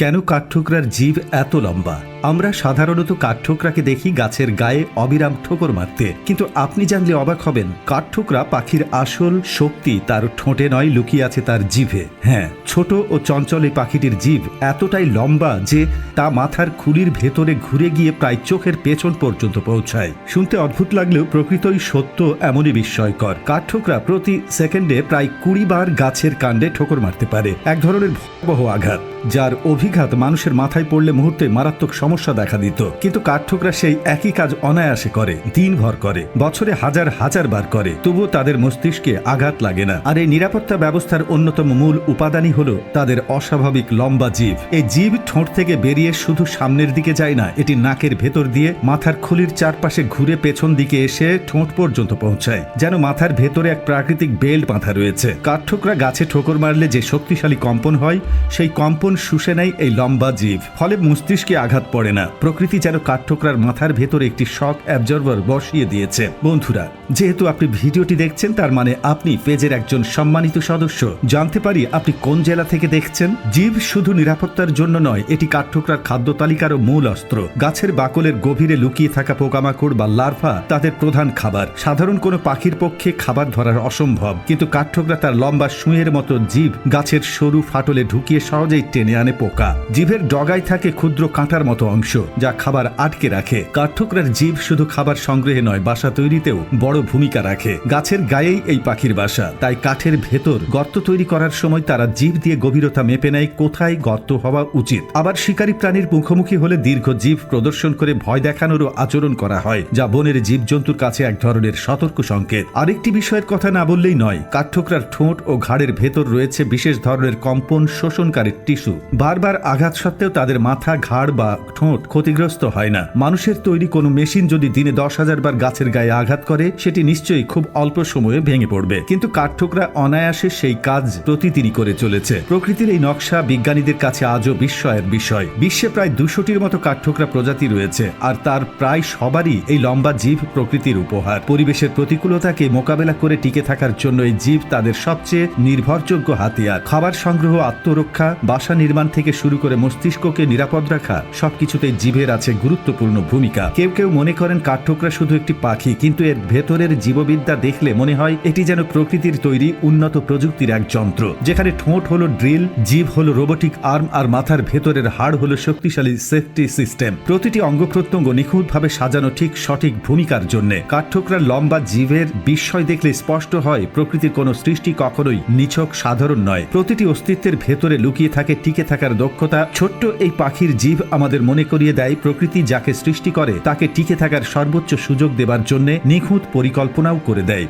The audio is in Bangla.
কেন কাঠঠোকরার জীব এত লম্বা? আমরা সাধারণত কাঠঠোকরাকে দেখি গাছের গায়ে অবিরাম ঠোকর মারতে। কিন্তু আপনি জানলে অবাক হবেন, কাঠঠোকরা পাখির আসল শক্তি তার ঠোঁটে নয়, লুকিয়ে আছে তার জিভে। হ্যাঁ ছোট ও চঞ্চল এই পাখিটির জীব এতটাই লম্বা যে তা মাথার খুলির ভেতরে ঘুরে গিয়ে প্রায় চোখের পেছন পর্যন্ত পৌঁছায়। শুনতে অদ্ভুত লাগলেও প্রকৃতই সত্য এমনই বিস্ময়কর। কাঠঠোকরা প্রতি সেকেন্ডে প্রায় কুড়ি বার গাছের কাণ্ডে ঠোকর মারতে পারে। এক ধরনের ভয়াবহ আঘাত, যার অভিঘাত মানুষের মাথায় পড়লে মুহূর্তে মারাত্মক সমস্যা দেখা দিত। কিন্তু কাঠঠোকরা সেই একই কাজ অনায়াসে করে দিন দিনভর করে, বছরে হাজার হাজার বার করে। তবুও তাদের মস্তিষ্কে আঘাত লাগে না। আর এই নিরাপত্তা ব্যবস্থার অন্যতম মূল উপাদানই হলো তাদের অস্বাভাবিক লম্বা জীব। এই জীব ঠোঁট থেকে বেরিয়ে শুধু সামনের দিকে যায় না, এটি নাকের ভেতর দিয়ে মাথার খুলির চারপাশে ঘুরে পেছন দিকে এসে ঠোঁট পর্যন্ত পৌঁছায়, যেন মাথার ভেতরে এক প্রাকৃতিক বেল্ট বাঁধা রয়েছে। কাঠঠোকরা গাছে ঠোকর মারলে যে শক্তিশালী কম্পন হয়, সেই কম্পন শুষে নেয় এই লম্বা জীব। ফলে মস্তিষ্কে আঘাত পড়ে। না। প্রকৃতি যেন কাঠঠোকরার মাথার ভেতরে একটি শক অ্যাবজর্ভার বসিয়ে দিয়েছে। বন্ধুরা, যেহেতু আপনি ভিডিওটি দেখছেন, তার মানে আপনি পেজের একজন সম্মানিত সদস্য। জানতে পারি আপনি কোন জেলা থেকে দেখছেন? জীব শুধু নিরাপত্তার জন্য নয়, এটি কাঠঠোকরার খাদ্য তালিকারও মূল অস্ত্র। গাছের বাকলের গভীরে লুকিয়ে থাকা পোকামাকড় বা লার্ভা তাদের প্রধান খাবার। সাধারণ কোনো পাখির পক্ষে খাবার ধরার অসম্ভব, কিন্তু কাঠঠোকরা তার লম্বা সুঁয়ের মতো জীব গাছের সরু ফাটলে ঢুকিয়ে সহজেই টেনে আনে পোকা। জীবের ডগায় থাকে ক্ষুদ্র কাঁটার মতো অংশ, যা খাবার আটকে রাখে। কাঠঠোকরার জীব শুধু খাবার সংগ্রহে নয়, বাসা তৈরিতেও বড় ভূমিকা রাখে। গাছের গায়েই এই পাখির বাসা। তাই কাঠের ভেতর গর্ত তৈরি করার সময় তারা জীব দিয়ে গভীরতা মেপে নেয়, কোথায় গর্ত হওয়া উচিত। আবার শিকারী প্রাণীর মুখোমুখি হলে দীর্ঘ জীব প্রদর্শন করে ভয় দেখানোরও আচরণ করা হয়, যা বনের জীবজন্তুর কাছে এক ধরনের সতর্ক সংকেত। আরেকটি বিষয়ের কথা না বললেই নয়, কাঠঠোকরার ঠোঁট ও ঘাড়ের ভেতর রয়েছে বিশেষ ধরনের কম্পন শোষণকারী টিস্যু। বারবার আঘাত সত্ত্বেও তাদের মাথা, ঘাড় বা ঠোঁট ক্ষতিগ্রস্ত হয় না। মানুষের তৈরি কোনো মেশিন যদি দিনে দশ হাজার বার গাছের গায়ে আঘাত করে, সেটি নিশ্চয়ই খুব অল্প সময়ে ভেঙে পড়বে। কিন্তু কাঠঠোকরা অনায়াসে সেই কাজ প্রতিদিনই করে চলেছে। প্রকৃতির এই নকশা বিজ্ঞানীদের কাছে আজও বিস্ময়ের বিষয়। বিশ্বে প্রায় দুশোটির মতো কাঠঠোকরা প্রজাতি রয়েছে, আর তার প্রায় সবারই এই লম্বা জীব প্রকৃতির উপহার। পরিবেশের প্রতিকূলতাকে মোকাবেলা করে টিকে থাকার জন্য এই জীব তাদের সবচেয়ে নির্ভরযোগ্য হাতিয়ার। খাবার সংগ্রহ, আত্মরক্ষা, বাসা নির্মাণ থেকে শুরু করে মস্তিষ্ককে নিরাপদ রাখা সবকিছুতেই জীবের আছে গুরুত্বপূর্ণ ভূমিকা। কেউ কেউ মনে করেন কাঠঠোকরা শুধু একটি পাখি, কিন্তু এর ভেতরের জীববিদ্যা দেখলে মনে হয় এটি যেন প্রকৃতির তৈরি উন্নত প্রযুক্তির এক যন্ত্র, যেখানে ঠোঁট হলো ড্রিল জীব হলো রোবোটিক আর্ম আর মাথার ভেতরের হাড় হলো শক্তিশালী সেফটি সিস্টেম। প্রতিটি অঙ্গ প্রত্যঙ্গ নিখুঁতভাবে সাজানো ঠিক সঠিক ভূমিকার জন্য। কাঠঠোকরার লম্বা জীবের বিস্ময় দেখলে স্পষ্ট হয় প্রকৃতির কোনো সৃষ্টি কখনোই নিছক সাধারণ নয়। প্রতিটি অস্তিত্বের ভেতরে লুকিয়ে থাকে, টিকে থাকার দক্ষতা। ছোট্ট এই পাখির জীব আমাদের মনে করিয়ে দেয়, প্রকৃতি যাকে সৃষ্টি করে তাকে টিকে থাকার সর্বোচ্চ সুযোগ দেবার জন্য নিখুঁত পরিকল্পনাও করে দেয়।